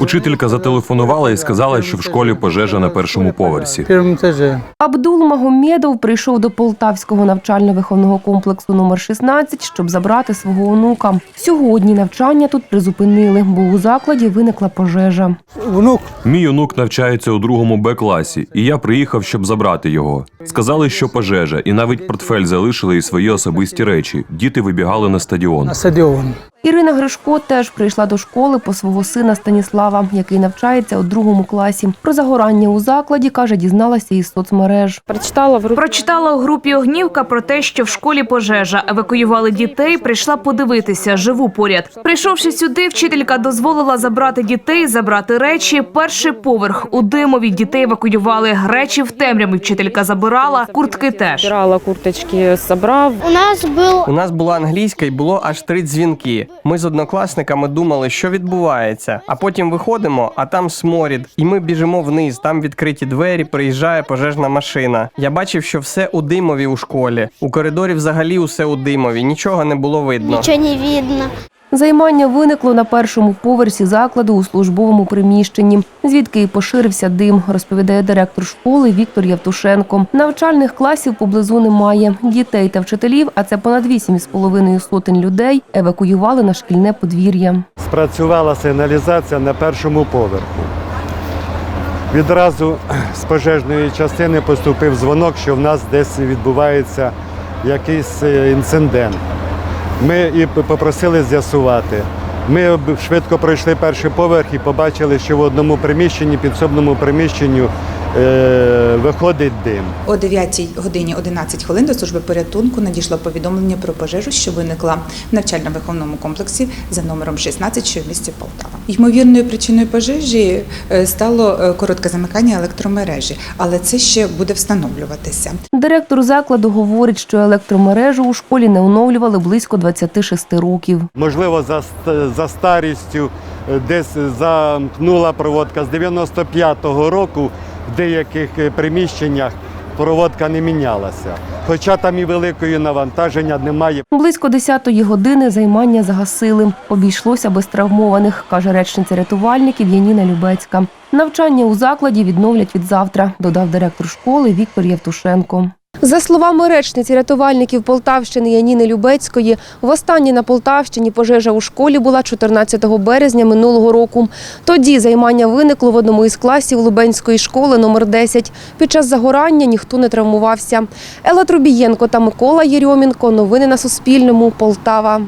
Учителька зателефонувала і сказала, що в школі пожежа на першому поверсі. Абдул Магомєдов прийшов до Полтавського навчально-виховного комплексу номер 16, щоб забрати свого онука. Сьогодні навчання тут призупинили, бо у закладі виникла пожежа. Внук Мій онук навчається у другому Б класі, і я приїхав, щоб забрати його. Сказали, що пожежа, і навіть портфель залишили і свої особисті речі. Діти вибігали на стадіон. на стадіон. Ірина Гришко теж прийшла до школи по свого сина Станіслава, який навчається у другому класі. Про загорання у закладі каже, дізналася із соцмереж. Прочитала в групі. Прочитала у групі Огнівка про те, що в школі пожежа евакуювали дітей. Прийшла подивитися, живу поряд. Прийшовши сюди, вчителька дозволила забрати дітей, забрати речі. Перший поверх у димові дітей евакуювали. Речі в темряві вчителька забирала, куртки теж. Збирала курточки, забрав. У нас был У нас була англійська і було аж три дзвінки. Ми з однокласниками думали, що відбувається. А потім виходимо, а там сморід, і ми біжимо вниз. Там відкриті двері, приїжджає пожежна машина. Я бачив, що все у димові у школі. У коридорі взагалі усе у димові, нічого не було видно. Нічого не видно. Займання виникло на першому поверсі закладу у службовому приміщенні, звідки і поширився дим, розповідає директор школи Віктор Євтушенко. Навчальних класів поблизу немає. Дітей та вчителів, а це понад 8,5 сотень людей, евакуювали на шкільне подвір'я. спрацювала сигналізація на першому поверху. Відразу з пожежної частини поступив дзвонок, що в нас десь відбувається якийсь е, інцидент. Ми і попросили з'ясувати. Ми швидко пройшли перший поверх і побачили, що в одному приміщенні, підсобному приміщенню виходить дим. О 9 годині 11 хвилин до служби порятунку надійшло повідомлення про пожежу, що виникла в навчально-виховному комплексі за номером 16, що в місті Полтава. Ймовірною причиною пожежі е, стало е, коротке замикання електромережі, але це ще буде встановлюватися. Директор закладу говорить, що електромережу у школі не оновлювали близько 26 років. Можливо, за, за старістю е, десь замкнула проводка з 95-го року в деяких е, приміщеннях проводка не мінялася. Хоча там і великої навантаження немає. Близько 10-ї години займання загасили. Обійшлося без травмованих, каже речниця рятувальників Яніна Любецька. Навчання у закладі відновлять від завтра, додав директор школи Віктор Євтушенко. За словами речниці рятувальників Полтавщини Яніни Любецької, востаннє на Полтавщині пожежа у школі була 14 березня минулого року. Тоді займання виникло в одному із класів Лубенської школи номер 10. Під час загорання ніхто не травмувався. Елла Трубієнко та Микола Єрьомінко. Новини на Суспільному. Полтава.